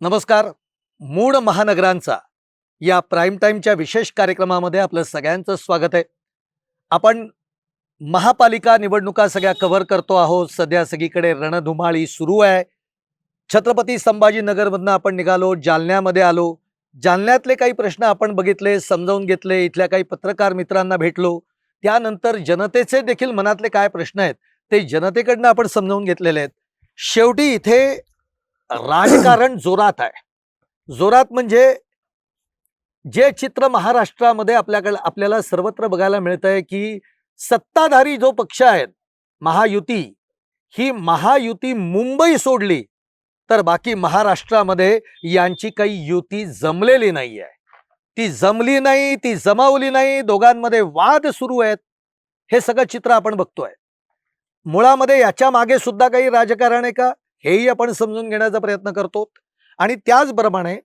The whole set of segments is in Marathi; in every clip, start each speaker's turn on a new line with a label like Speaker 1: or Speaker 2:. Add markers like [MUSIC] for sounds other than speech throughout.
Speaker 1: नमस्कार. मूळ महानगरांचा या प्राईम टाईमच्या विशेष कार्यक्रमामध्ये आपलं सगळ्यांचं स्वागत आहे. आपण महापालिका निवडणुका सगळ्या कव्हर करतो आहोत. सध्या सगळीकडे रणधुमाळी सुरू आहे. छत्रपती संभाजीनगरमधनं आपण निघालो जालन्यामध्ये आलो. जालन्यातले काही प्रश्न आपण बघितले समजावून घेतले इथल्या काही पत्रकार मित्रांना भेटलो. त्यानंतर जनतेचे देखील मनातले काय प्रश्न आहेत ते जनतेकडनं आपण समजावून घेतलेले आहेत. शेवटी इथे राजकारण जोरात आहे. जोरात म्हणजे जे चित्र महाराष्ट्रामध्ये आपल्याकडे आपल्याला सर्वत्र बघायला मिळतंय की सत्ताधारी जो पक्ष आहेत महायुती ही महायुती मुंबई सोडली तर बाकी महाराष्ट्रामध्ये यांची काही युती जमलेली नाही आहे ती जमली नाही ती जमावली नाही दोघांमध्ये वाद सुरू आहेत हे सगळं चित्र आपण बघतोय. मुळामध्ये याच्या मागे सुद्धा काही राजकारण आहे का? हेही आपण समजून घेण्याचा प्रयत्न करतो. आणि त्याचप्रमाणे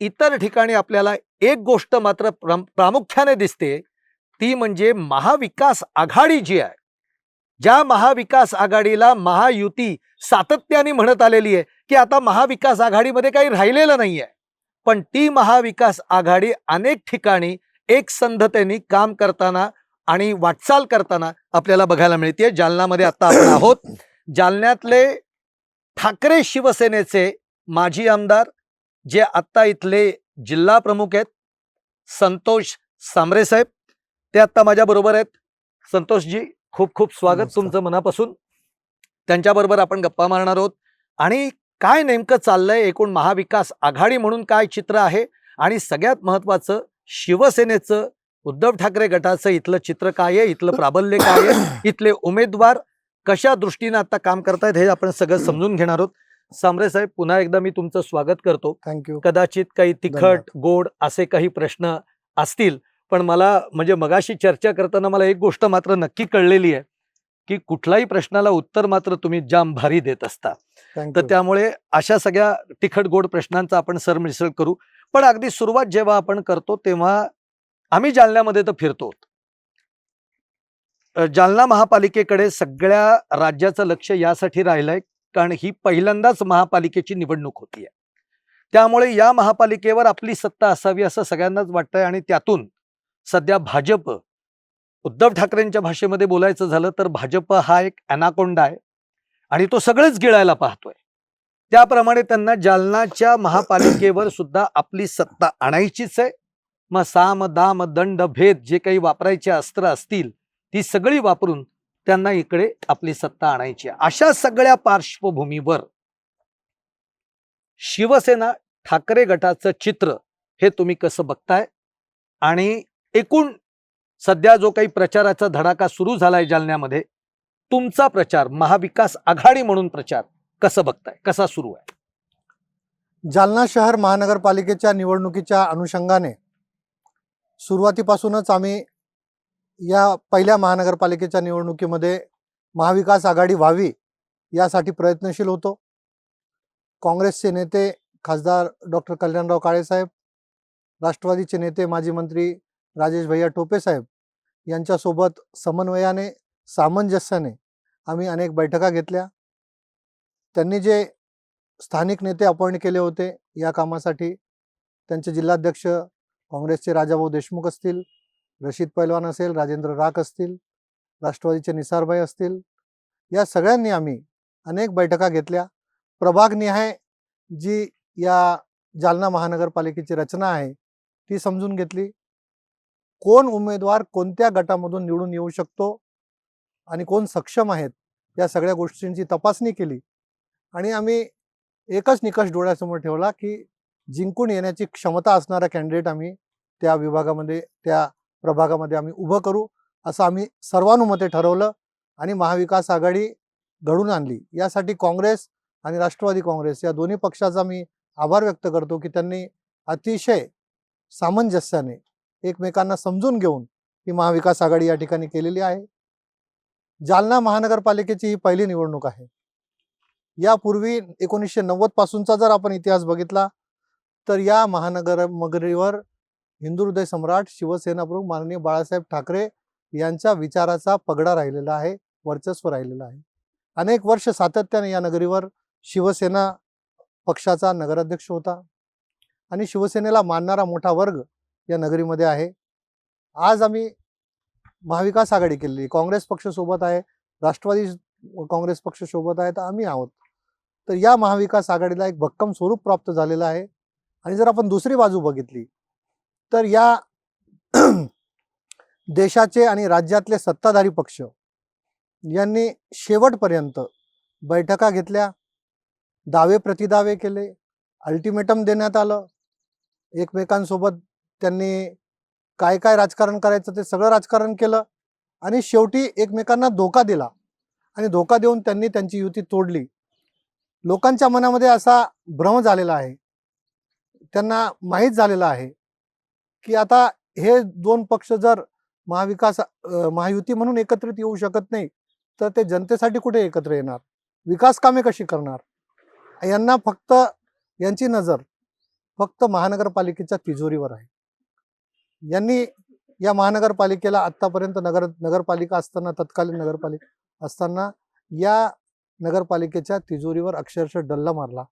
Speaker 1: इतर ठिकाणी आपल्याला एक गोष्ट मात्र प्रामुख्याने दिसते ती म्हणजे महाविकास आघाडी जी आहे. ज्या महाविकास आघाडीला महायुती सातत्याने म्हणत आलेली आहे की आता महाविकास आघाडीमध्ये काही राहिलेलं नाही आहे. पण ती महाविकास आघाडी अनेक ठिकाणी एकसंधतेने काम करताना आणि वाटचाल करताना आपल्याला बघायला मिळते. जालनामध्ये आता आपण आहोत. जालन्यातले ठाकरे शिवसेनेचे माजी आमदार जे आत्ता इथले जिल्हा प्रमुख आहेत संतोष सांबरे साहेब ते आत्ता माझ्या बरोबर आहेत. संतोषजी खूप खूप स्वागत. तुमचं मनापासून. त्यांच्याबरोबर आपण गप्पा मारणार आहोत. आणि काय नेमकं चाललंय एकूण महाविकास आघाडी म्हणून काय चित्र आहे? आणि सगळ्यात महत्वाचं शिवसेनेचं उद्धव ठाकरे गटाचं इथलं चित्र काय आहे? इथलं प्राबल्य काय आहे? इथले उमेदवार कशा दृष्टीने आता काम करतायत हे आपण सगळं समजून घेणार आहोत. सांबरे साहेब पुन्हा एकदा मी तुमचं स्वागत करतो.
Speaker 2: थँक्यू
Speaker 1: कदाचित काही तिखट. गोड असे काही प्रश्न असतील पण मला म्हणजे मगाशी चर्चा करताना मला एक गोष्ट मात्र नक्की कळलेली आहे की कुठल्याही प्रश्नाला उत्तर मात्र तुम्ही जाम भारी देत असता. तर त्यामुळे अशा सगळ्या तिखट गोड प्रश्नांचा आपण सरमिसळ करू. पण अगदी सुरुवात जेव्हा आपण करतो तेव्हा आम्ही जालन्यामध्ये तर फिरतो. जालना महापालिकेकडे सगळ्या राज्याचं लक्ष यासाठी राहिलंय कारण ही पहिल्यांदाच महापालिकेची निवडणूक होतीये. त्यामुळे या महापालिकेवर आपली सत्ता असावी असं सगळ्यांनाच वाटतंय आणि त्यातून सध्या भाजप उद्धव ठाकरेंच्या भाषेमध्ये बोलायचं झालं तर भाजप हा एक अनाकोंडा आहे आणि तो सगळेच गिळायला पाहतोय. त्याप्रमाणे त्यांना जालनाच्या महापालिकेवर सुद्धा आपली सत्ता आणायचीच आहे. मग साम दाम दंड भेद जे काही वापरायचे अस्त्र असतील ती सगळी वापरून त्यांना इकडे आपली सत्ता आणायची अशा सगळ्या पार्श्वभूमीवर शिवसेना ठाकरे गटाचं चित्र हे तुम्ही कसं बघताय? आणि एकूण सध्या जो काही प्रचाराचा धडाका सुरू झालाय जालन्यामध्ये तुमचा प्रचार महाविकास आघाडी म्हणून प्रचार कसं बघताय? कसा सुरू आहे?
Speaker 2: जालना शहर महानगरपालिकेच्या निवडणुकीच्या अनुषंगाने सुरुवातीपासूनच आम्ही या पहिल्या महानगरपालिकेच्या निवडणुकीमध्ये महाविकास आघाडी व्हावी यासाठी प्रयत्नशील होतो. काँग्रेसचे नेते खासदार डॉक्टर कल्याणराव काळेसाहेब राष्ट्रवादीचे नेते माजी मंत्री राजेश भैया टोपेसाहेब यांच्यासोबत समन्वयाने सामंजस्याने आम्ही अनेक बैठका घेतल्या. त्यांनी जे स्थानिक नेते अपॉइंट केले होते या कामासाठी त्यांचे जिल्हाध्यक्ष काँग्रेसचे राजाभाऊ देशमुख असतील रशीद पैलवान असेल राजेंद्र राख असतील राष्ट्रवादीचे निसारभाई असतील या सगळ्यांनी आम्ही अनेक बैठका घेतल्या. प्रभागनिहाय जी या जालना महानगरपालिकेची रचना आहे ती समजून घेतली. कोण उमेदवार कोणत्या गटामधून निवडून येऊ शकतो आणि कोण सक्षम आहेत या सगळ्या गोष्टींची तपासणी केली. आणि आम्ही एकच निकष डोळ्यासमोर ठेवला की जिंकून येण्याची क्षमता असणारा कॅन्डिडेट आम्ही त्या विभागामध्ये त्या प्रभागामध्ये आम्ही उभं करू असं आम्ही सर्वानुमते ठरवलं आणि महाविकास आघाडी घडून आणली. यासाठी काँग्रेस आणि राष्ट्रवादी काँग्रेस या दोन्ही पक्षाचा मी आभार व्यक्त करतो की त्यांनी अतिशय सामंजस्याने एकमेकांना समजून घेऊन ही महाविकास आघाडी या ठिकाणी केलेली आहे. जालना महानगरपालिकेची ही पहिली निवडणूक आहे. यापूर्वी एकोणीसशे नव्वद पासूनचा जर आपण इतिहास बघितला तर या महानगर मगरीवर हिंदू हृदय सम्राट शिवसेना प्रमुख माननीय बाळासाहेब ठाकरे यांच्या विचाराचा पगडा राहिलेला आहे वर्चस्व राहिलेलं आहे. अनेक वर्ष सातत्याने या नगरीवर शिवसेना पक्षाचा नगराध्यक्ष होता आणि शिवसेनेला मानणारा मोठा वर्ग या नगरीमध्ये आहे. आज आम्ही महाविकास आघाडी केलेली काँग्रेस पक्ष सोबत आहे राष्ट्रवादी काँग्रेस पक्ष सोबत आहे तर आम्ही आहोत. तर या महाविकास आघाडीला एक भक्कम स्वरूप प्राप्त झालेलं आहे. आणि जर आपण दुसरी बाजू बघितली तर या [CLEARS THROAT] देशाचे आणि राज्यातले सत्ताधारी पक्ष यांनी शेवटपर्यंत बैठका घेतल्या दावे प्रतिदावे केले अल्टिमेटम देण्यात आलं. एकमेकांसोबत त्यांनी काय काय राजकारण करायचं ते सगळं राजकारण केलं आणि शेवटी एकमेकांना धोका दिला आणि धोका देऊन त्यांनी त्यांची युती तोडली. लोकांच्या मनामध्ये असा भ्रम झालेला आहे त्यांना माहीत झालेला आहे की आता हे दोन पक्ष जर महाविकास महायुती म्हणून एकत्रित येऊ शकत नाही तर ते जनतेसाठी कुठे एकत्र येणार? विकास कामे कशी करणार? यांना फक्त यांची नजर फक्त महानगरपालिकेच्या तिजोरीवर आहे. यांनी या महानगरपालिकेला आत्तापर्यंत नगर नगरपालिका असताना तत्कालीन नगरपालिका असताना या नगरपालिकेच्या तिजोरीवर अक्षरशः डल्ला मारला.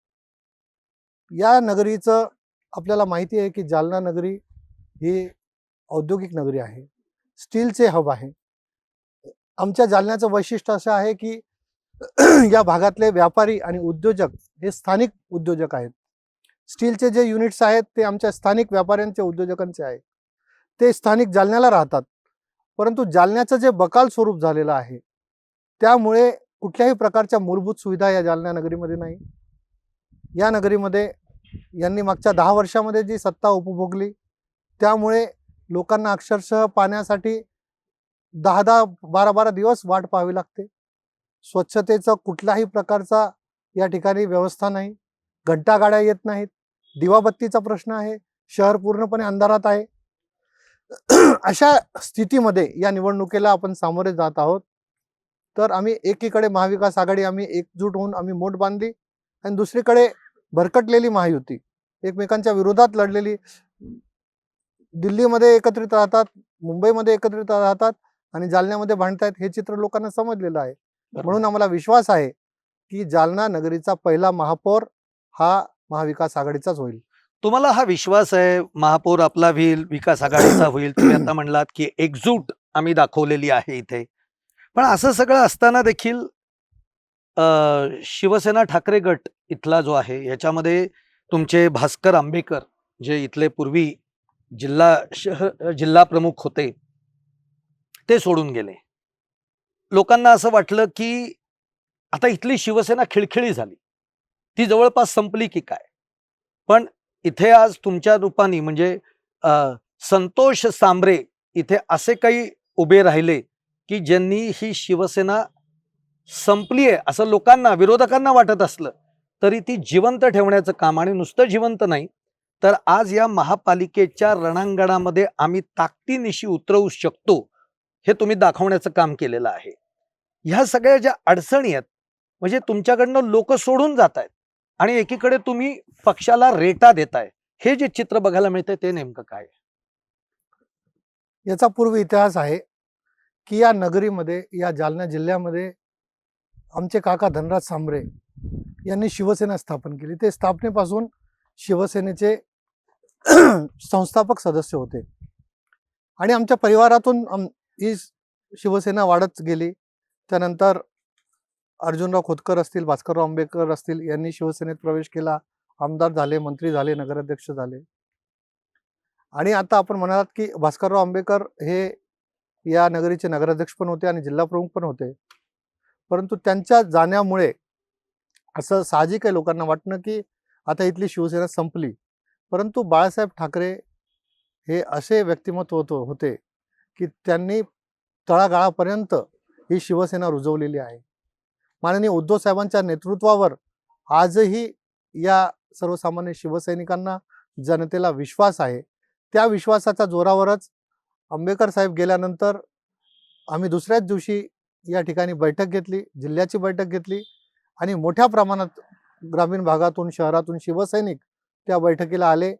Speaker 2: या नगरीचं आपल्याला माहिती आहे की जालना नगरी ही औद्योगिक नगरी आहे. स्टीलचे हब आहे. आमच्या जालन्याचं वैशिष्ट्य असं आहे की [CLEARS THROAT] या भागातले व्यापारी आणि उद्योजक हे स्थानिक उद्योजक आहेत. स्टीलचे जे युनिट्स आहेत ते आमच्या स्थानिक व्यापाऱ्यांचे उद्योजकांचे आहे ते स्थानिक जालन्याला राहतात. परंतु जालन्याचं जे बकाल स्वरूप झालेलं आहे त्यामुळे कुठल्याही प्रकारच्या मूलभूत सुविधा या जालना नगरीमध्ये नाही. या नगरीमध्ये यांनी मागच्या दहा वर्षामध्ये जी सत्ता उपभोगली त्यामुळे लोकांना अक्षरशः पाण्यासाठी दहा दहा बारा बारा दिवस वाट पाहावी लागते. स्वच्छतेचा कुठलाही प्रकारचा या ठिकाणी व्यवस्था नाही. घंटागाड्या येत नाहीत. दिवाबत्तीचा प्रश्न आहे. शहर पूर्णपणे अंधारात आहे. [CLEARS THROAT] अशा स्थितीमध्ये या निवडणुकीला आपण सामोरे जात आहोत. तर आम्ही एकीकडे महाविकास आघाडी आम्ही एकजूट होऊन आम्ही मोठ बांधली आणि दुसरीकडे भरकटलेली महायुती. एकमेकांच्या विरोधात लढलेली दिल्लीमध्ये एकत्रित राहतात मुंबईमध्ये एकत्रित राहतात आणि जालन्यामध्ये भांडतायत हे चित्र लोकांना समजलेलं आहे. म्हणून आम्हाला विश्वास आहे की जालना नगरीचा पहिला महापौर हा महाविकास आघाडीचाच होईल.
Speaker 1: तुम्हाला हा विश्वास आहे महापौर आपला होईल विकास आघाडीचा होईल. [CLEARS THROAT] तुम्ही आता म्हणलात की एकजूट आम्ही दाखवलेली आहे इथे. पण असं सगळं असताना देखील शिवसेना ठाकरे गट इथला जो आहे याच्यामध्ये तुमचे भास्कर आंबेकर जे इथले पूर्वी जिल्हा शहर जिल्हा प्रमुख होते ते सोडून गेले. लोकांना असं वाटलं की आता इथली शिवसेना खिळखिळी झाली. ती जवळपास संपली की काय? पण इथे आज तुमच्या रूपाने म्हणजे संतोष सांबरे इथे असे काही उभे राहिले की ज्यांनी ही शिवसेना संपली आहे असं लोकांना विरोधकांना वाटत असलं तरी ती जिवंत ठेवण्याचं काम आणि नुसतं जिवंत नाही तर आज या महापालिकेच्या रणांगणामध्ये आम्ही ताकदीनिशी उतरवू शकतो हे तुम्ही दाखवण्याचं काम केलेलं आहे. ह्या सगळ्या ज्या अडचणी आहेत म्हणजे तुमच्याकडनं लोक सोडून जात आहेत आणि एकीकडे तुम्ही पक्षाला रेटा देताय हे जे चित्र बघायला मिळतंय ते नेमकं काय
Speaker 2: याचा पूर्व इतिहास आहे की या नगरीमध्ये या जालना जिल्ह्यामध्ये आमचे काका धनराज सांबरे यांनी शिवसेना स्थापन केली. ते स्थापनेपासून शिवसेनेचे [CLEARS THROAT] संस्थापक सदस्य होते. आणि आमच्या परिवारातून आम- ही शिवसेना वाढत गेली. त्यानंतर अर्जुनराव खोतकर असतील भास्करराव आंबेडकर असतील यांनी शिवसेनेत प्रवेश केला. आमदार झाले मंत्री झाले नगराध्यक्ष झाले. आणि आता आपण म्हणालात की भास्करराव आंबेडकर हे या नगरीचे नगराध्यक्ष पण होते आणि जिल्हा प्रमुख पण होते. परंतु त्यांच्या जाण्यामुळे असं साहजिक आहे लोकांना वाटणं की आता इथली शिवसेना संपली. परंतु बाळासाहेब ठाकरे हे असे व्यक्तिमत्व होत होते की त्यांनी तळागाळापर्यंत ही शिवसेना रुजवलेली आहे. माननीय उद्धव साहेबांच्या नेतृत्वावर आजही या सर्वसामान्य शिवसैनिकांना जनतेला विश्वास आहे. त्या विश्वासाच्या जोरावरच आंबेडकर साहेब गेल्यानंतर आम्ही दुसऱ्याच दिवशी या ठिकाणी बैठक घेतली जिल्ह्याची बैठक घेतली आणि मोठ्या प्रमाणात ग्रामीण भागातून शहरातून शिवसैनिक त्या बैठकीला आले.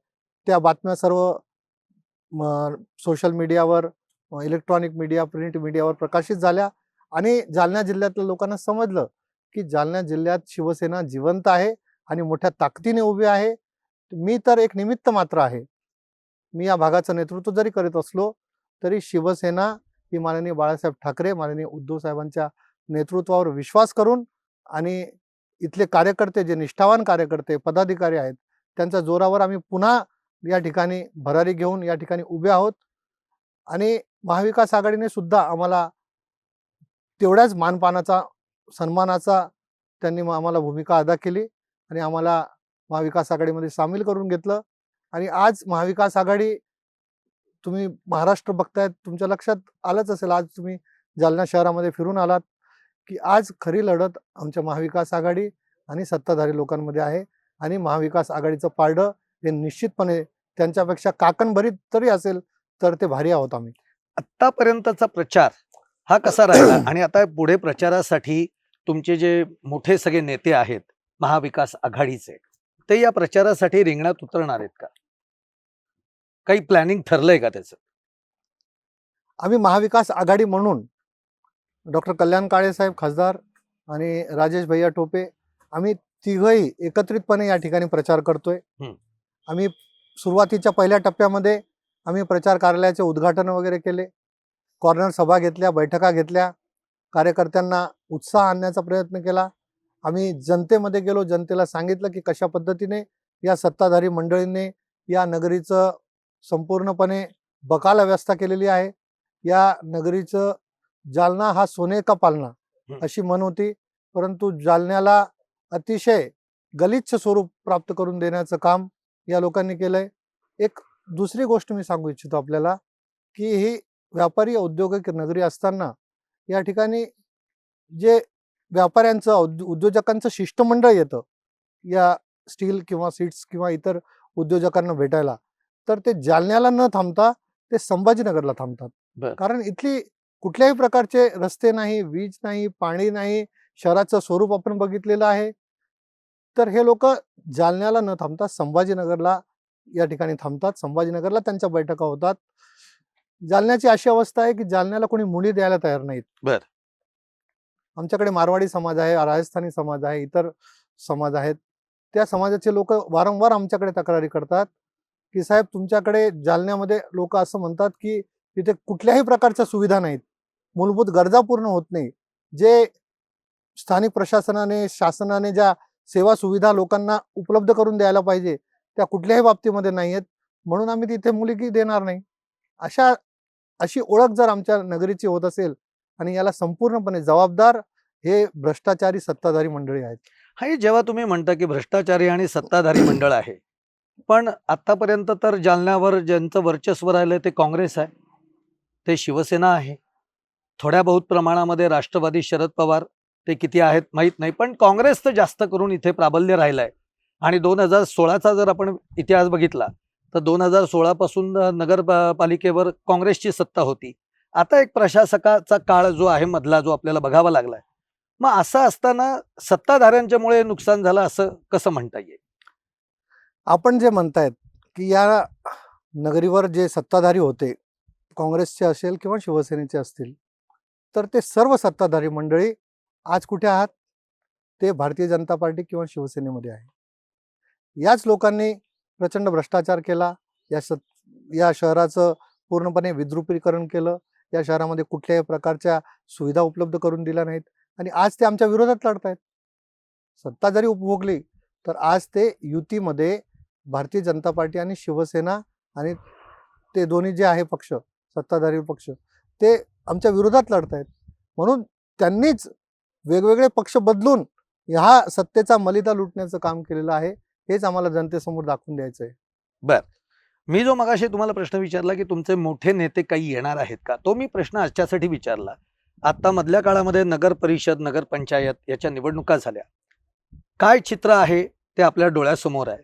Speaker 2: त्या बातम्या सर्व सोशल मीडियावर इलेक्ट्रॉनिक मीडिया प्रिंट मीडियावर प्रकाशित झाल्या आणि जालना जिल्ह्यातल्या लोकांना समजलं की जालना जिल्ह्यात शिवसेना जिवंत आहे आणि मोठ्या ताकदीने उभी आहे. मी तर एक निमित्त मात्र आहे. मी या भागाचं नेतृत्व जरी करीत असलो तरी शिवसेना ही माननीय बाळासाहेब ठाकरे माननीय उद्धव साहेबांच्या नेतृत्वावर विश्वास करून आणि इथले कार्यकर्ते जे निष्ठावान कार्यकर्ते पदाधिकारी आहेत त्यांच्या जोरावर आम्ही पुन्हा या ठिकाणी भरारी घेऊन या ठिकाणी उभे आहोत. आणि महाविकास आघाडीने सुद्धा आम्हाला तेवढ्याच मानपानाचा सन्मानाचा त्यांनी आम्हाला भूमिका अदा केली आणि आम्हाला महाविकास आघाडीमध्ये सामील करून घेतलं. आणि आज महाविकास आघाडी तुम्ही महाराष्ट्र बघतायत तुमच्या लक्षात आलंच असेल आज तुम्ही जालना शहरामध्ये फिरून आलात की आज खरी लढत आमच्या महाविकास आघाडी आणि सत्ताधारी लोकांमध्ये आहे. आणि महाविकास आघाडीचं पारडं हे निश्चितपणे त्यांच्यापेक्षा काकणभरीत तरी असेल तर ते भारी आहोत आम्ही.
Speaker 1: आतापर्यंतचा प्रचार हा कसा राहिला? [CLEARS THROAT] आणि आता पुढे प्रचारासाठी तुमचे जे मोठे सगळे नेते आहेत महाविकास आघाडीचे ते या प्रचारासाठी रिंगणात उतरणार आहेत का? काही प्लॅनिंग ठरलंय का त्याचं?
Speaker 2: आम्ही महाविकास आघाडी म्हणून डॉक्टर कल्याण काळे साहेब खासदार आणि राजेश भैया टोपे आम्ही तिघही एकत्रितपणे या ठिकाणी प्रचार करतोय. आम्ही सुरुवातीच्या पहिल्या टप्प्यामध्ये आम्ही प्रचार कार्यालयाचे उद्घाटन वगैरे केले. कॉर्नर सभा घेतल्या बैठका घेतल्या. कार्यकर्त्यांना उत्साह आणण्याचा प्रयत्न केला. आम्ही जनतेमध्ये गेलो जनतेला सांगितलं की कशा पद्धतीने या सत्ताधारी मंडळींनी या नगरीचं संपूर्णपणे बकाला व्यवस्था केलेली आहे. या नगरीचं जालना हा सोने का पालना. अशी म्हण होती. परंतु जालन्याला अतिशय गलिच्छ स्वरूप प्राप्त करून देण्याचं काम या लोकांनी केलंय. एक दुसरी गोष्ट मी सांगू इच्छितो आपल्याला की ही व्यापारी औद्योगिक नगरी असताना या ठिकाणी जे व्यापाऱ्यांचं उद्योजकांचं शिष्टमंडळ येतं या स्टील किंवा सीट्स किंवा इतर उद्योजकांना भेटायला तर ते जालन्याला न थांबता ते संभाजीनगरला थांबतात. कारण इथली कुठल्याही प्रकारचे रस्ते नाही वीज नाही पाणी नाही शहराचं स्वरूप आपण बघितलेलं आहे. तर हे लोक जालन्याला न थांबता संभाजीनगरला या ठिकाणी थांबतात. संभाजीनगरला त्यांच्या बैठका होतात. जालन्याची अशी अवस्था आहे की जालन्याला कोणी मुली द्यायला तयार नाहीत.
Speaker 1: बर.
Speaker 2: आमच्याकडे मारवाडी समाज आहे राजस्थानी समाज आहे इतर समाज आहेत. त्या समाजाचे लोक वारंवार आमच्याकडे तक्रारी करतात की साहेब तुमच्याकडे जालन्यामध्ये लोक असं म्हणतात की तिथे कुठल्याही प्रकारच्या सुविधा नाहीत. मूलभूत गरजा पूर्ण होत नाही. जे स्थानिक प्रशासनाने शासनाने ज्या सेवा सुविधा लोकांना उपलब्ध करून द्यायला पाहिजे. त्या कुठल्याही बाबतीमध्ये नाही आहेत म्हणून आम्ही तिथे मुलगी देणार नाही. अशा अशी ओळख जर आमच्या नगरीची होत असेल आणि याला संपूर्णपणे जबाबदार हे भ्रष्टाचारी सत्ताधारी मंडळी आहेत.
Speaker 1: हा हे जेव्हा तुम्ही म्हणता की भ्रष्टाचारी आणि सत्ताधारी मंडळ आहे. पण आतापर्यंत तर जालन्यावर ज्यांचं वर्चस्व राहिलं ते काँग्रेस आहे. ते शिवसेना आहे. थोड्या बहुत प्रमाणामध्ये राष्ट्रवादी शरद पवार ते किती आहेत माहीत नाही पण काँग्रेस तर जास्त करून इथे प्राबल्य राहिलं आहे आणि दोन हजार सोळाचा जर आपण इतिहास बघितला तर दोन हजार सोळापासून नगर पालिकेवर काँग्रेसची सत्ता होती. आता एक प्रशासकाचा काळ जो आहे मधला जो आपल्याला बघावा लागलाय. मग असं असताना सत्ताधाऱ्यांच्यामुळे नुकसान झालं असं कसं म्हणता येईल?
Speaker 2: आपण जे म्हणतायत की या नगरीवर जे सत्ताधारी होते काँग्रेसचे असेल किंवा शिवसेनेचे असतील तर ते सर्व सत्ताधारी मंडळी आज कुठे आहात? ते भारतीय जनता पार्टी किंवा शिवसेनेमध्ये आहे. याच लोकांनी प्रचंड भ्रष्टाचार केला. या सत या शहराचं पूर्णपणे विद्रुपीकरण केलं. या शहरामध्ये कुठल्याही प्रकारच्या सुविधा उपलब्ध करून दिल्या नाहीत. आणि आज ते आमच्या विरोधात लढतायत सत्ता जरी उपभोगली तर आज ते युतीमध्ये भारतीय जनता पार्टी आणि शिवसेना आणि ते दोन्ही जे आहे पक्ष सत्ताधारी पक्ष ते आमच्या विरोधात लढत आहेत. म्हणून त्यांनीच वेगवेगळे पक्ष बदलून ह्या सत्तेचा मलिदा लुटण्याचं काम केलेलं आहे. हेच आम्हाला जनतेसमोर दाखवून द्यायचं आहे
Speaker 1: मी जो मगाशी तुम्हाला प्रश्न विचारला की तुमचे मोठे नेते काही येणार आहेत का? तो मी प्रश्न आजच्यासाठी विचारला. आता मधल्या काळामध्ये नगर परिषद नगर पंचायत याच्या निवडणुका झाल्या. काय चित्र आहे ते आपल्या डोळ्यासमोर आहे?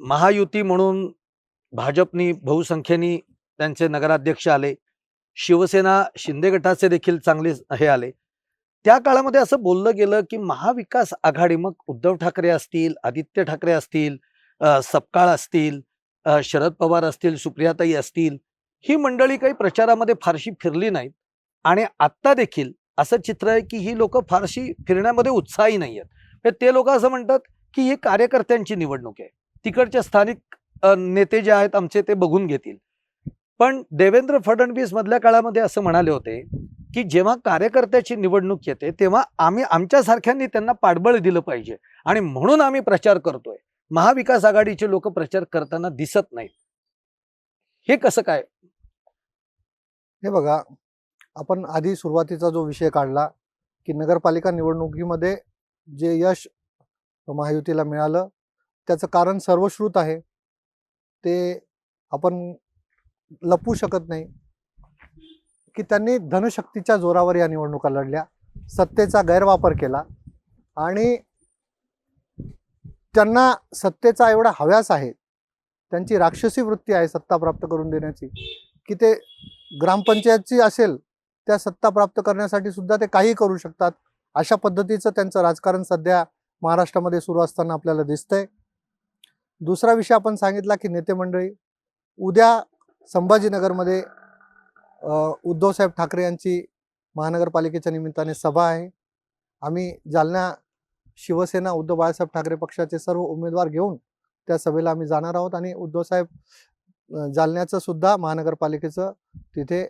Speaker 1: महायुती म्हणून भाजपनी बहुसंख्येनी त्यांचे नगराध्यक्ष आले. शिवसेना शिंदे गटाचे देखील चांगले हे आले. त्या काळामध्ये असं बोललं गेलं की महाविकास आघाडी मग उद्धव ठाकरे असतील आदित्य ठाकरे असतील सपकाळ असतील शरद पवार असतील सुप्रियाताई असतील ही मंडळी काही प्रचारामध्ये फारशी फिरली नाहीत. आणि आत्ता देखील असं चित्र आहे की ही लोक फारशी फिरण्यामध्ये उत्साही नाही आहेत म्हणजे ते लोक असं म्हणतात की ही कार्यकर्त्यांची निवडणूक आहे. तिकडचे स्थानिक नेते जे आहेत आमचे ते बघून घेतील. पण देवेंद्र फडणवीस मधल्या काळामध्ये असं म्हणाले होते की जेव्हा कार्यकर्त्याची निवडणूक येते तेव्हा आम्ही आमच्यासारख्यांनी त्यांना पाठबळ दिलं पाहिजे. आणि म्हणून आम्ही प्रचार करतोय. महाविकास आघाडीचे लोक प्रचार करताना दिसत नाहीत. हे कसं काय?
Speaker 2: हे बघा आपण आधी सुरुवातीचा जो विषय काढला की नगरपालिका निवडणुकीमध्ये जे यश महायुतीला मिळालं त्याचं कारण सर्वश्रुत आहे. ते आपण लपवू शकत नाही. की त्यांनी धनशक्तीच्या जोरावर या निवडणुका लढल्या. सत्तेचा गैरवापर केला. आणि त्यांना सत्तेचा एवढा हव्यास आहे त्यांची राक्षसी वृत्ती आहे सत्ता प्राप्त करून देण्याची की ते ग्रामपंचायतची असेल त्या सत्ता प्राप्त करण्यासाठी सुद्धा ते काही करू शकतात. अशा पद्धतीचं त्यांचं राजकारण सध्या महाराष्ट्रामध्ये सुरू असताना आपल्याला दिसतंय. दुसरा विषय आपण सांगितला की नेते मंडळी उद्या संभाजीनगरमध्ये उद्धवसाहेब ठाकरे यांची महानगरपालिकेच्या निमित्ताने सभा आहे. आम्ही जालना शिवसेना उद्धव बाळासाहेब ठाकरे पक्षाचे सर्व उमेदवार घेऊन त्या सभेला आम्ही जाणार आहोत आणि उद्धवसाहेब जालन्याचं सुद्धा महानगरपालिकेचं तिथे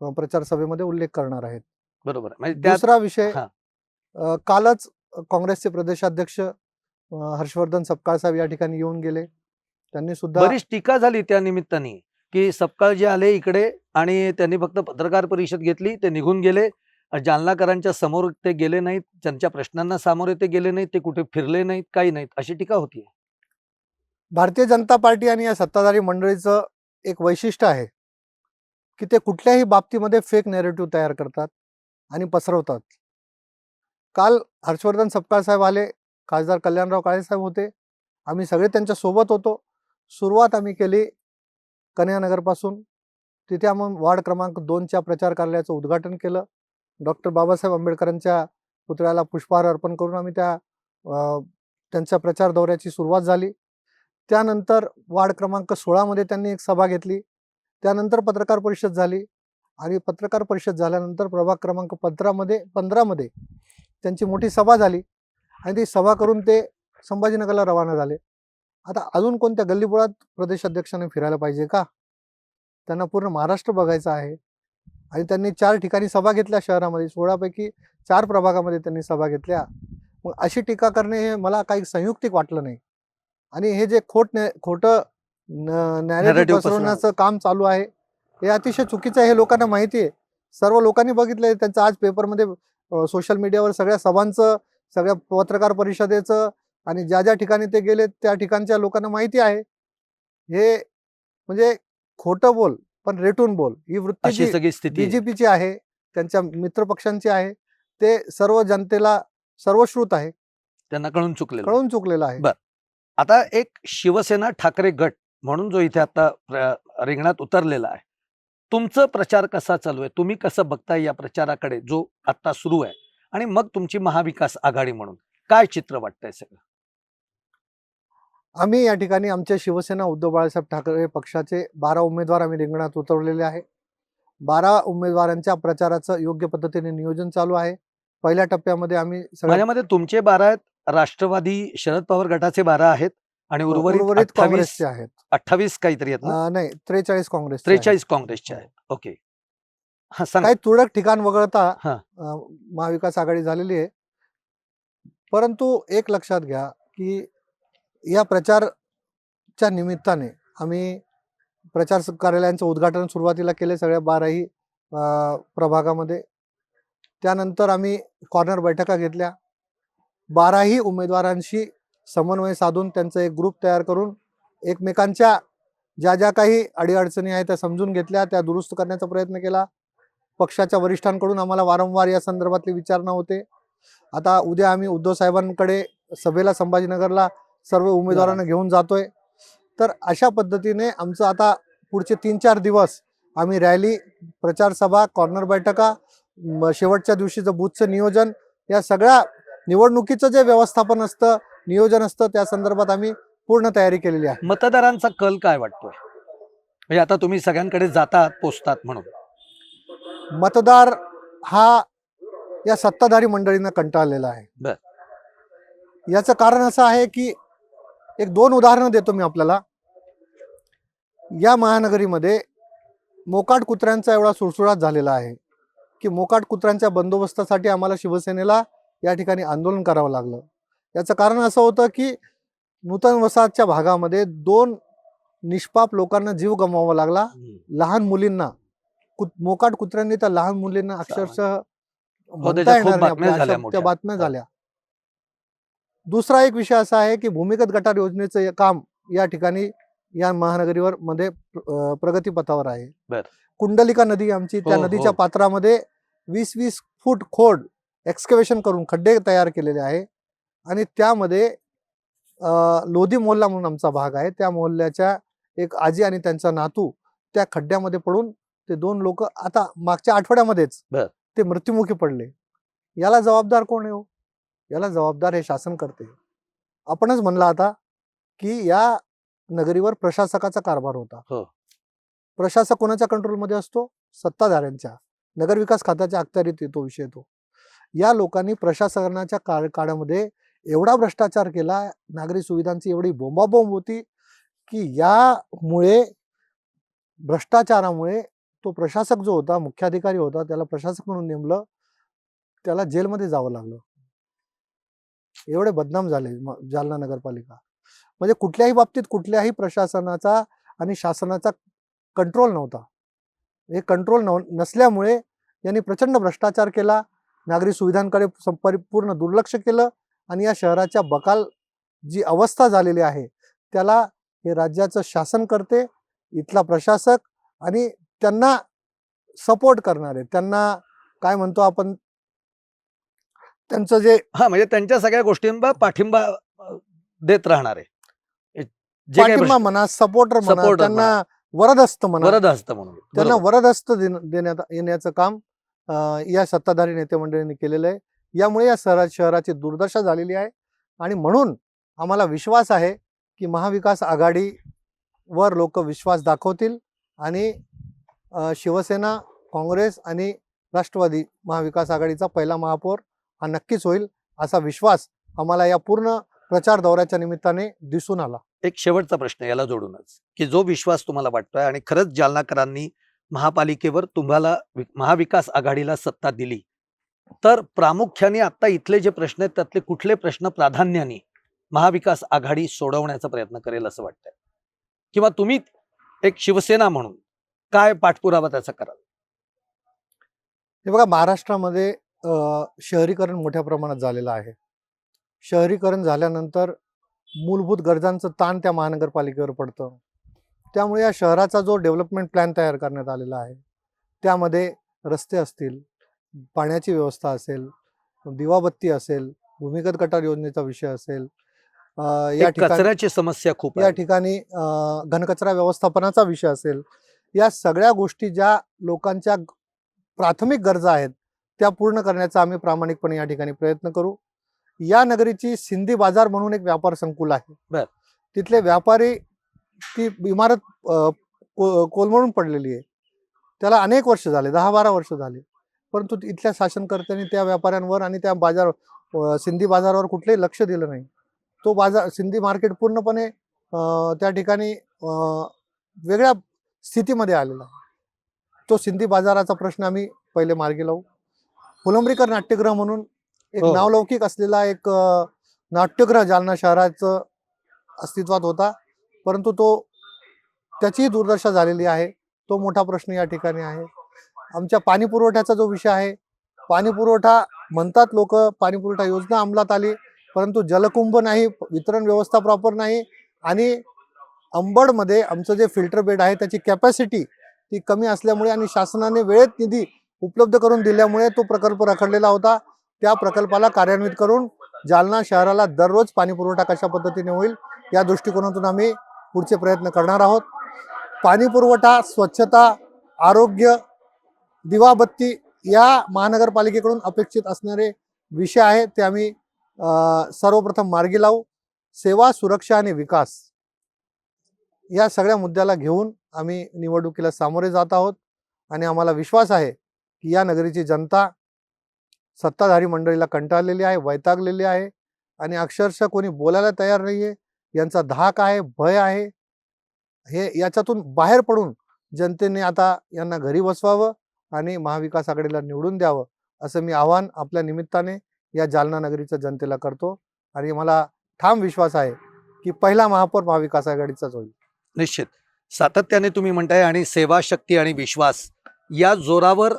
Speaker 2: प्रचार सभेमध्ये उल्लेख करणार आहेत.
Speaker 1: बरोबर. म्हणजे
Speaker 2: दुसरा विषय कालच काँग्रेसचे प्रदेशाध्यक्ष हर्षवर्धन सपकाळ साहेब या ठिकाणी येऊन गेले. त्यांनी सुद्धा
Speaker 1: टीका झाली त्या निमित्ताने. की सपकाळ जे आले इकडे आणि त्यांनी फक्त पत्रकार परिषद घेतली ते निघून गेले. जालनाकरांच्या समोर ते गेले नाहीत त्यांच्या प्रश्नांना सामोरे ते गेले नाहीत ते कुठे फिरले नाहीत काही नाहीत अशी टीका होती.
Speaker 2: भारतीय जनता पार्टी आणि या सत्ताधारी मंडळीचं एक वैशिष्ट्य आहे की ते कुठल्याही बाबतीमध्ये फेक नेरेटिव्ह तयार करतात आणि पसरवतात. काल हर्षवर्धन सपकाळ साहेब आले खासदार कल्याणराव काळे साहेब होते. आम्ही सगळे त्यांच्यासोबत होतो. सुरुवात आम्ही केली कन्यानगरपासून. तिथे आम्ही वार्ड क्रमांक दोनच्या प्रचार कार्यालयाचं उद्घाटन केलं. डॉक्टर बाबासाहेब आंबेडकरांच्या पुतळ्याला पुष्पहार अर्पण करून आम्ही त्या त्यांच्या प्रचार दौऱ्याची सुरुवात झाली. त्यानंतर वार्ड क्रमांक सोळामध्ये त्यांनी एक सभा घेतली. त्यानंतर पत्रकार परिषद झाली आणि पत्रकार परिषद झाल्यानंतर प्रभाग क्रमांक पंधरामध्ये पंधरामध्ये त्यांची मोठी सभा झाली आणि ती सभा करून ते संभाजीनगरला रवाना झाले. आता अजून कोणत्या गल्लीबोळात प्रदेशाध्यक्षाने फिरायला पाहिजे का? त्यांना पूर्ण महाराष्ट्र बघायचं आहे. आणि त्यांनी चार ठिकाणी सभा घेतल्या शहरामध्ये. सोळापैकी चार प्रभागामध्ये त्यांनी सभा घेतल्या. मग अशी टीका करणे हे मला काही संयुक्तिक वाटलं नाही. आणि हे जे खोट ने खोटं नॅरेटिव्ह पसरवण्याचं काम चालू आहे हे अतिशय चुकीचं आहे हे लोकांना माहिती आहे. सर्व लोकांनी बघितलंय त्यांचं आज पेपरमध्ये सोशल मीडियावर सगळ्या सभांचं सगळ्या पत्रकार परिषदेचं आणि ज्या ज्या ठिकाणी ते गेले त्या ठिकाणच्या लोकांना माहिती आहे. हे म्हणजे खोटं बोल पण रेटून बोल. ही वृत्ती
Speaker 1: सगळी स्थिती.
Speaker 2: बीजेपीची आहे त्यांच्या मित्र पक्षांची आहे ते सर्व जनतेला सर्वश्रुत आहे.
Speaker 1: त्यांना कळून चुकलेलं.
Speaker 2: कळून चुकलेलं आहे.
Speaker 1: बर. आता एक शिवसेना ठाकरे गट म्हणून जो इथे आता रिंगणात उतरलेला आहे. तुमचं प्रचार कसा चालू आहे? तुम्ही कसं बघताय या प्रचाराकडे जो आता सुरू आहे? आणि मग तुमची महाविकास आघाडी म्हणून. काय चित्र वाटतंय सगळं?
Speaker 2: आम्ही या ठिकाणी आमच्या शिवसेना उद्धव बाळासाहेब ठाकरे पक्षाचे बारा उमेदवार आम्ही रिंगणात उतरलेले आहे. बारा उमेदवारांच्या प्रचाराचं योग्य पद्धतीने नियोजन चालू आहे. पहिल्या टप्प्यामध्ये आम्ही सगळ्या
Speaker 1: माझ्यामध्ये तुमचे बारा आहेत राष्ट्रवादी शरद पवार गटाचे बारा आहेत आणि उर्वरित
Speaker 2: उर्वरित काँग्रेसचे आहेत.
Speaker 1: अठ्ठावीस काहीतरी आहेत
Speaker 2: नाही त्रेचाळीस काँग्रेस
Speaker 1: त्रेचाळीस काँग्रेसचे आहेत. ओके. हा
Speaker 2: काही तुरळक ठिकाण वगळता
Speaker 1: हा.
Speaker 2: महाविकास आघाडी झालेली आहे. परंतु एक लक्षात घ्या की या प्रचारच्या निमित्ताने आम्ही प्रचार कार्यालयांचं उद्घाटन सुरुवातीला केले सगळ्या बाराही प्रभागामध्ये. त्यानंतर आम्ही कॉर्नर बैठका घेतल्या. बाराही उमेदवारांशी समन्वय साधून त्यांचं एक ग्रुप तयार करून एकमेकांच्या ज्या ज्या काही अडीअडचणी आहेत त्या समजून घेतल्या त्या दुरुस्त करण्याचा प्रयत्न केला. पक्षाच्या वरिष्ठांकडून आम्हाला वारंवार या संदर्भातली विचारणा होते. आता उद्या आम्ही उद्धव साहेबांकडे सभेला संभाजीनगरला सर्व उमेदवारांना घेऊन जातोय. तर अशा पद्धतीने आमचं आता पुढचे तीन चार दिवस आम्ही रॅली प्रचार सभा कॉर्नर बैठका शेवटच्या दिवशीचं बूथचं नियोजन या सगळ्या निवडणुकीचं जे व्यवस्थापन असतं नियोजन असतं त्या संदर्भात आम्ही पूर्ण तयारी केलेली आहे.
Speaker 1: मतदारांचा कल काय वाटतोय? म्हणजे आता तुम्ही सगळ्यांकडे जातात पोचतात म्हणून.
Speaker 2: मतदार हा या सत्ताधारी मंडळींना कंटाळलेला आहे.
Speaker 1: बर.
Speaker 2: याचं कारण असं आहे की एक दोन उदाहरणं देतो मी आपल्याला. या महानगरीमध्ये मोकाट कुत्र्यांचा एवढा सुळसुळाट झालेला आहे की मोकाट कुत्र्यांच्या बंदोबस्तासाठी आम्हाला शिवसेनेला या ठिकाणी आंदोलन करावं लागलं. याचं कारण असं होतं की नूतन वसाहतच्या भागामध्ये दोन निष्पाप लोकांना जीव गमवावा लागला. लहान मुलींना. कुत मोकाट कुत्र्यांनी त्या लहान मुलींना अक्षरशः
Speaker 1: मोठ्या.
Speaker 2: त्या बातम्या झाल्या. दुसरा एक विषय असा आहे की भूमिगत गटार योजनेचं हे काम या ठिकाणी या महानगरीवर मध्ये प्रगतीपथावर आहे. कुंडलिका नदी आमची त्या
Speaker 1: हो, हो.
Speaker 2: नदीच्या पात्रामध्ये वीस वीस फूट खोड एक्सकवेशन करून खड्डे तयार केलेले आहे आणि त्यामध्ये लोधी मोहल्ला म्हणून आमचा भाग आहे त्या मोहल्ल्याच्या एक आजी आणि त्यांचा नातू त्या खड्ड्यामध्ये पडून ते दोन लोक आता मागच्या आठवड्यामध्येच. ते मृत्युमुखी पडले याला जबाबदार कोण आहे हो याला जबाबदार हे शासन करते. आपणच म्हणला आता की या नगरीवर प्रशासकाचा कारभार होता.
Speaker 1: हो.
Speaker 2: प्रशासक कोणाच्या कंट्रोलमध्ये असतो? सत्ताधाऱ्यांच्या. नगरविकास खात्याच्या अखत्यारीत येतो विषय येतो या लोकांनी प्रशासनाच्या काळ काळामध्ये एवढा भ्रष्टाचार केला नागरी सुविधांची एवढी बोंबाबोंब होती की यामुळे भ्रष्टाचारामुळे तो प्रशासक जो होता मुख्याधिकारी होता त्याला प्रशासक म्हणून नेमलं त्याला जेलमध्ये जावं लागलं. एवढे बदनाम झाले जालना नगरपालिका. म्हणजे कुठल्याही बाबतीत कुठल्याही प्रशासनाचा आणि शासनाचा कंट्रोल नव्हता. हे कंट्रोल नव नसल्यामुळे यांनी प्रचंड भ्रष्टाचार केला नागरी सुविधांकडे सं- परिपूर्ण दुर्लक्ष केलं आणि या शहराच्या बकाल जी अवस्था झालेली आहे त्याला हे राज्याचं शासन करते इथला प्रशासक आणि त्यांना सपोर्ट करणारे त्यांना काय म्हणतो आपण त्यांचं जे
Speaker 1: हा म्हणजे त्यांच्या सगळ्या गोष्टींना पाठिंबा देत राहणार. आहे जे काही
Speaker 2: पाठिंबा म्हणा सपोर्टर म्हणा
Speaker 1: Supporter
Speaker 2: त्यांना वरदस्त म्हणा.
Speaker 1: वरद असतं म्हणून
Speaker 2: त्यांना
Speaker 1: बरोबर.
Speaker 2: वरदस्त देण- देण्यात येण्याचं काम अं, या सत्ताधारी नेते मंडळींनी केलेलं आहे. यामुळे या शहरा शहराची दुर्दशा झालेली आहे. आणि म्हणून आम्हाला विश्वास आहे की महाविकास आघाडीवर लोक विश्वास दाखवतील आणि अं, शिवसेना काँग्रेस आणि राष्ट्रवादी महाविकास आघाडीचा पहिला महापौर हा नक्कीच होईल असा विश्वास आम्हाला या पूर्ण प्रचार दौऱ्याच्या निमित्ताने दिसून आला.
Speaker 1: एक शेवटचा प्रश्न याला जोडूनच की जो विश्वास तुम्हाला वाटतोय आणि खरंच जालनाकरांनी महापालिकेवर तुम्हाला महाविकास आघाडीला सत्ता दिली तर प्रामुख्याने आता इथले जे प्रश्न आहेत त्यातले कुठले प्रश्न प्राधान्याने महाविकास आघाडी सोडवण्याचा प्रयत्न करेल असं वाटतंय? किंवा तुम्ही एक शिवसेना म्हणून काय पाठपुरावा त्याचा कराल?
Speaker 2: हे बघा महाराष्ट्रामध्ये शहरीकरण मोठ्या प्रमाणात झालेलं आहे. शहरीकरण झाल्यानंतर मूलभूत गरजांचं ताण त्या महानगरपालिकेवर पडतं. त्यामुळे या शहराचा जो डेव्हलपमेंट प्लॅन तयार करण्यात आलेला आहे त्यामध्ये रस्ते असतील पाण्याची व्यवस्था असेल दिवाबत्ती असेल भूमिगत गटार योजनेचा विषय असेल या ठिकाणी
Speaker 1: कचऱ्याची समस्या खूप
Speaker 2: या ठिकाणी घनकचरा व्यवस्थापनाचा विषय असेल या सगळ्या गोष्टी ज्या लोकांच्या प्राथमिक गरजा आहेत त्या पूर्ण करण्याचा आम्ही प्रामाणिकपणे या ठिकाणी प्रयत्न करू. या नगरीची सिंधी बाजार म्हणून एक व्यापार संकुल आहे.
Speaker 1: बर.
Speaker 2: तिथले व्यापारी ती इमारत कोलमडून पडलेली आहे. त्याला अनेक वर्ष झाले दहा बारा वर्ष झाले. परंतु इथल्या शासनकर्त्यांनी त्या व्यापाऱ्यांवर आणि त्या बाजार सिंधी बाजारावर कुठलंही लक्ष दिलं नाही. तो बाजार सिंधी मार्केट पूर्णपणे त्या ठिकाणी वेगळ्या स्थितीमध्ये आलेला आहे. तो सिंधी बाजाराचा प्रश्न आम्ही पहिले मार्गी लावू. फुलंब्रीकर नाट्यगृह म्हणून एक
Speaker 1: हो.
Speaker 2: नावलौकिक असलेला एक अ, नाट्यगृह जालना शहराचं अस्तित्वात होता. परंतु तो त्याचीही दुर्दशा झालेली आहे. तो मोठा प्रश्न या ठिकाणी आहे. आमच्या पाणी पुरवठ्याचा जो विषय आहे पाणी पुरवठा म्हणतात लोक पाणी पुरवठा योजना अंमलात आली परंतु जलकुंभ नाही वितरण व्यवस्था प्रॉपर नाही आणि अंबडमध्ये आमचं जे फिल्टर बेड आहे त्याची कॅपॅसिटी ती कमी असल्यामुळे आणि शासनाने वेळेत निधी उपलब्ध करून दिल्यामुळे तो प्रकल्प रखडलेला होता. त्या प्रकल्पाला कार्यान्वित करून जालना शहराला दररोज पाणीपुरवठा कशा पद्धतीने होईल या दृष्टिकोनातून आम्ही पुढचे प्रयत्न करणार आहोत. पाणीपुरवठा स्वच्छता आरोग्य दिवाबत्ती या महानगरपालिकेकडून अपेक्षित असणारे विषय आहेत ते आम्ही सर्वप्रथम मार्गी लावू. सेवा सुरक्षा आणि विकास या सगळ्या मुद्द्याला घेऊन आम्ही निवडणुकीला सामोरे जात आहोत आणि आम्हाला विश्वास आहे की या नगरीची जनता सत्ताधारी मंडळीला कंटाळलेली आहे वैतागलेली आहे आणि अक्षरशः कोणी बोलायला तयार नाही आहे यांचा धाक आहे भय आहे. हे याच्यातून बाहेर पडून जनतेने आता यांना घरी बसवावं आणि महाविकास आघाडीला निवडून द्यावं असं मी आव्हान आपल्या निमित्ताने या जालना नगरीच्या जनतेला करतो आणि मला ठाम विश्वास आहे की पहिला महापौर महाविकास आघाडीचाच होईल.
Speaker 1: निश्चित. सातत्याने तुम्ही म्हणताय आणि सेवा शक्ती आणि विश्वास या जोरावर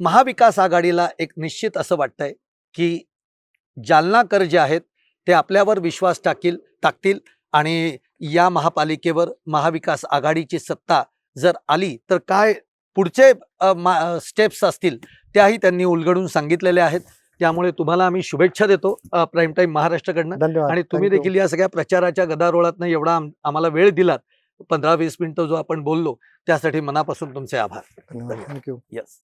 Speaker 1: महाविकास आघाडीला एक निश्चित असं वाटतंय की जालनाकर जे आहेत ते आपल्यावर विश्वास टाकील टाकतील आणि या महापालिकेवर महाविकास आघाडीची सत्ता जर आली तर काय पुढचे स्टेप्स असतील त्याही त्यांनी उलगडून सांगितलेले आहेत. त्यामुळे तुम्हाला आम्ही शुभेच्छा देतो प्राईम टाईम महाराष्ट्राकडनं. आणि तुम्ही. देखील या सगळ्या प्रचाराच्या गदारोळातनं एवढा आम- आम्हाला वेळ दिलात. पंधरा वीस मिनिटं जो आपण बोललो त्यासाठी मनापासून तुमचे आभार.
Speaker 2: Thank you
Speaker 1: yes